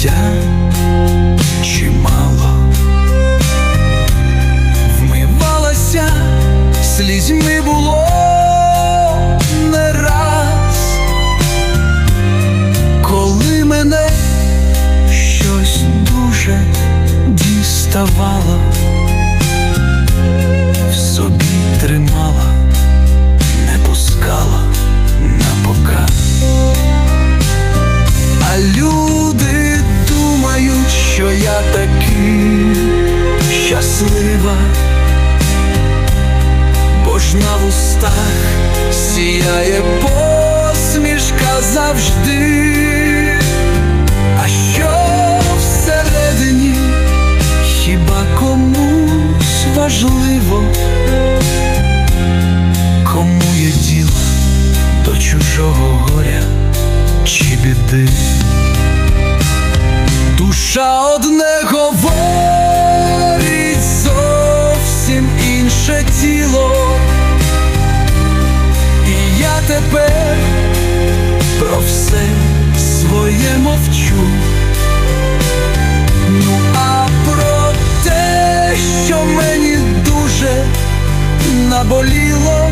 життя чимало, вмивалася слізьми було не раз, коли мене щось дуже діставало. Ж на вустах сіяє посмішка завжди. А що всередині хіба комусь важливо? Кому є діло до чужого горя чи біди? Душа одне говорить про все своє мовчу. Ну а про те, що мені дуже наболіло,